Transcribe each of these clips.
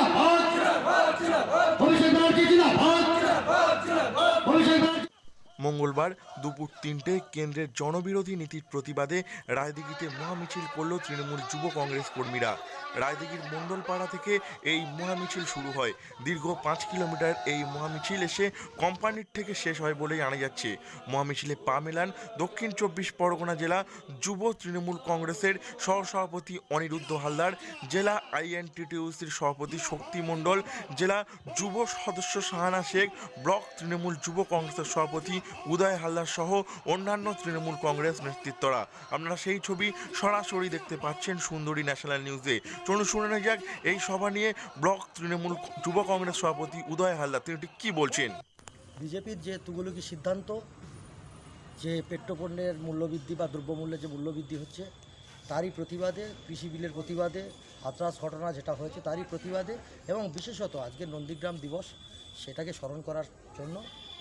জিন্দাবাদ অভিষেক ব্যানার্জি জিন্দাবাদ। মঙ্গলবার দুপুর তিনটে কেন্দ্রের জনবিরোধী নীতির প্রতিবাদে রায়দিঘিতে মহামিছিল করল তৃণমূল যুব কংগ্রেস কর্মীরা। রায়দিঘির মণ্ডলপাড়া থেকে এই মহামিছিল শুরু হয়। দীর্ঘ পাঁচ কিলোমিটার এই মহামিছিল এসে কোম্পানির থেকে শেষ হয় বলেই জানা যাচ্ছে। মহামিছিলে পা মেলান দক্ষিণ চব্বিশ পরগনা জেলা যুব তৃণমূল কংগ্রেসের সহসভাপতি অনিরুদ্ধ হালদার, জেলা আইএনটিটিউসির সভাপতি শক্তি মণ্ডল, জেলা যুব সদস্য শাহানা শেখ, ব্লক তৃণমূল যুব কংগ্রেসের সভাপতি উদয় হালদার সহ অন্যান্য তৃণমূল কংগ্রেস নেতৃত্বরা। আপনারা সেই ছবি সরাসরি দেখতে পাচ্ছেন সুন্দরী ন্যাশনাল নিউজে। চলুন শুনে নেওয়া যাক, এই সভা নিয়ে ব্লক তৃণমূল যুব কংগ্রেস সভাপতি উদয় হালদার, তিনি ঠিক কী বলছেন? বিজেপির যে তুগুলকি সিদ্ধান্ত, যে পেট্রোপণ্যের মূল্যবৃদ্ধি বা দ্রব্যমূল্যে যে মূল্যবৃদ্ধি হচ্ছে, তারই প্রতিবাদে, কৃষি বিলের প্রতিবাদে, হাতরাস ঘটনা যেটা হয়েছে, তারই প্রতিবাদে এবং বিশেষত আজকের নন্দীগ্রাম দিবস, সেটাকে স্মরণ করার জন্য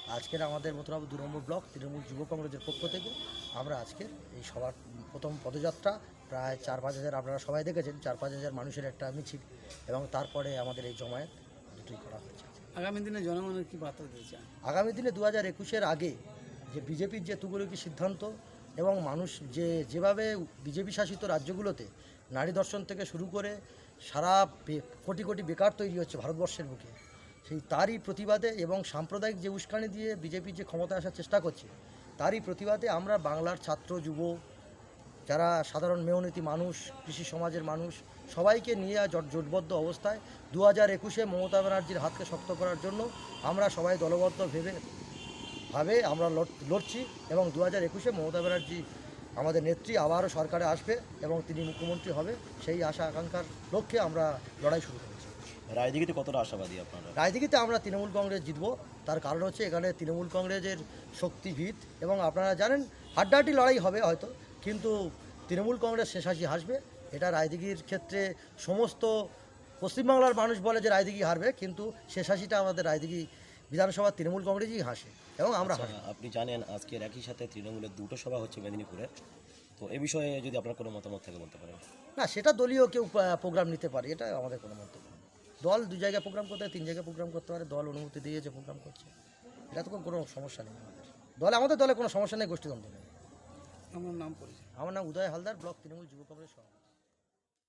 আজকের আমাদের মথুরাবাবু দু নম্বর ব্লক তৃণমূল যুব কংগ্রেসের পক্ষ থেকে আমরা আজকের এই সবার প্রথম পদযাত্রা প্রায় চার পাঁচ হাজার আপনারা সবাই দেখেছেন চার পাঁচ হাজার মানুষের একটা মিছিল এবং তারপরে আমাদের এই জমায়েত দুটোই করা হয়েছে আগামী দিনে জনগণের কি বার্তা দিতে চান? আগামী দিনে দু হাজার একুশের আগে যে বিজেপির যে তুগুলকি সিদ্ধান্ত এবং মানুষ যে যেভাবে বিজেপি শাসিত রাজ্যগুলোতে নারী দর্শন থেকে শুরু করে সারা বে- কোটি কোটি বেকার তৈরি হচ্ছে ভারতবর্ষের বুকে সেই তারই প্রতিবাদে এবং সাম্প্রদায়িক যে উস্কানি দিয়ে বিজেপি যে ক্ষমতায় আসার চেষ্টা করছে, তারই প্রতিবাদে আমরা বাংলার ছাত্র, যুব, যারা সাধারণ মেয়নীতি মানুষ, কৃষি সমাজের মানুষ, সবাইকে নিয়ে জোটবদ্ধ অবস্থায় দু হাজার একুশে মমতা ব্যানার্জির হাতকে শক্ত করার জন্য আমরা সবাই দলবদ্ধ ভেবে, ভাবে আমরা লড়- লড়ছি এবং দু হাজার একুশে মমতা ব্যানার্জি আমাদের নেত্রী আবারও সরকারে আসবে এবং তিনি মুখ্যমন্ত্রী হবে, সেই আশা আকাঙ্ক্ষার লক্ষ্যে আমরা লড়াই শুরু করেছি। রাজনীতিতে কতটা আশাবাদী আপনারা? রাজনীতিতে আমরা তৃণমূল কংগ্রেস জিতব। তার কারণ হচ্ছে এখানে তৃণমূল কংগ্রেসের শক্তিভিত এবং আপনারা জানেন হাড্ডাহাড্ডি লড়াই হবে হয়তো কিন্তু তৃণমূল কংগ্রেস শেষাশি হাসবে। এটা রায়দিঘির ক্ষেত্রে সমস্ত পশ্চিমবাংলার মানুষ বলে যে রায়দিঘি হারবে কিন্তু শেষাশিটা আমাদের রায়দিঘি বিধানসভার তৃণমূল কংগ্রেসই হাসে এবং আমরা আচ্ছা, আপনি জানেন আজকের একই সাথে তৃণমূলের দুটো সভা হচ্ছে মেদিনীপুরে। তো এ বিষয়ে যদি আপনার কোনো মতামত থাকে বলতে পারেন। না সেটা দলীয় কেউ প্রোগ্রাম নিতে পারে এটা আমাদের কোনো না। দল দু জায়গায় প্রোগ্রাম করতে হয় তিন জায়গায় প্রোগ্রাম করতে পারে দল অনুমতি দিয়ে যে প্রোগ্রাম করছে। এটা তো কোনো সমস্যা নেই আমাদের। দলে আমাদের দলে কোনো সমস্যা নেই গোষ্ঠীদ্বন্দ্ব নেই। আমার নাম পরিচয়। আমার নাম উদয় হালদার ব্লক তৃণমূল যুব কংগ্রেস সভাপতি।